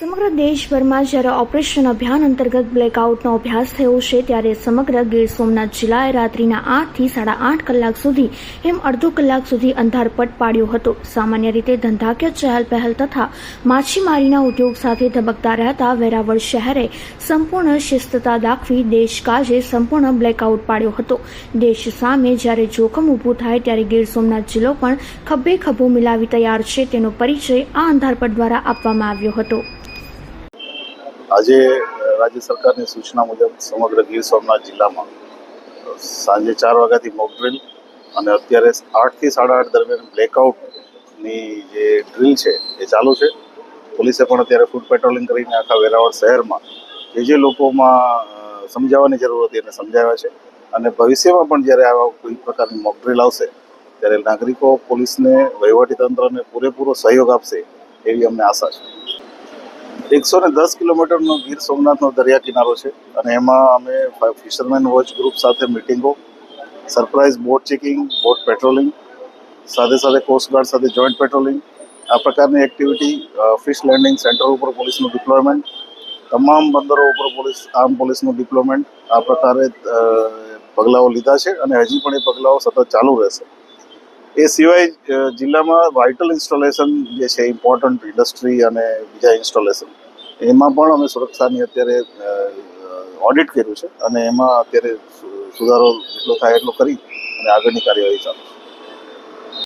સમગ્ર દેશભરમાં જ્યારે ઓપરેશન અભિયાન અંતર્ગત બ્લેકઆઉટનો અભ્યાસ થયો છે, ત્યારે સમગ્ર ગીર સોમનાથ જિલ્લાએ રાત્રિના આઠથી સાડા આઠ કલાક સુધી એમ અડધો કલાક સુધી અંધારપટ પાડ્યો હતો. સામાન્ય રીતે ધંધાકીય ચહેલ પહેલ તથા માછીમારીના ઉદ્યોગ સાથે ધબકતા રહેતા વેરાવળ શહેરે સંપૂર્ણ શિસ્તતા દાખવી દેશ કાજે સંપૂર્ણ બ્લેકઆઉટ પાડ્યો હતો. દેશ સામે જ્યારે જોખમ ઊભું થાય ત્યારે ગીર સોમનાથ જિલ્લો પણ ખભે ખભો મિલાવી તૈયાર છે, તેનો પરિચય આ અંધારપટ દ્વારા આપવામાં આવ્યો હતો. આજે રાજ્ય સરકારની સૂચના મુજબ સમગ્ર ગીર સોમનાથ જિલ્લામાં સાંજે ચાર વાગ્યાથી મોક ડ્રિલ અને અત્યારે આઠથી સાડા આઠ દરમિયાન બ્લેકઆઉટની જે ડ્રિલ છે એ ચાલુ છે. પોલીસે પણ અત્યારે ફૂડ પેટ્રોલિંગ કરીને આખા વેરાવળ શહેરમાં જે જે લોકોમાં સમજાવવાની જરૂર હતી એને સમજાવ્યા છે અને ભવિષ્યમાં પણ જ્યારે આવા કોઈ પ્રકારની મોક ડ્રિલ આવશે, ત્યારે નાગરિકો પોલીસને, વહીવટીતંત્રને પૂરેપૂરો સહયોગ આપશે એવી અમને આશા છે. એકસો ને દસ કિલોમીટરનો ગીર સોમનાથનો દરિયા કિનારો છે અને એમાં અમે ફિશરમેન વોચ ગ્રુપ સાથે મિટિંગો, surprise boat checking, boat patrolling, સાથે સાથે કોસ્ટગાર્ડ સાથે જોઈન્ટ પેટ્રોલિંગ, આ પ્રકારની એક્ટિવિટી ફિશ લેન્ડિંગ સેન્ટર ઉપર પોલીસનું ડિપ્લોયમેન્ટ, તમામ બંદરો ઉપર પોલીસ, આર્મ પોલીસનું ડિપ્લોયમેન્ટ, આ પ્રકારે પગલાઓ લીધા છે અને હજી પણ એ પગલાઓ સતત ચાલુ રહેશે. એ સિવાય જિલ્લામાં વાઇટલ ઇન્સ્ટોલેશન જે છે ઇમ્પોર્ટન્ટ ઇન્ડસ્ટ્રી અને બીજા ઇન્સ્ટોલેશન એમાં પણ અમે સુરક્ષાની અત્યારે ઓડિટ કર્યું છે અને એમાં અત્યારે સુધારો જેટલો થાય એટલો કરી અને આગળની કાર્યવાહી ચાલુ છે.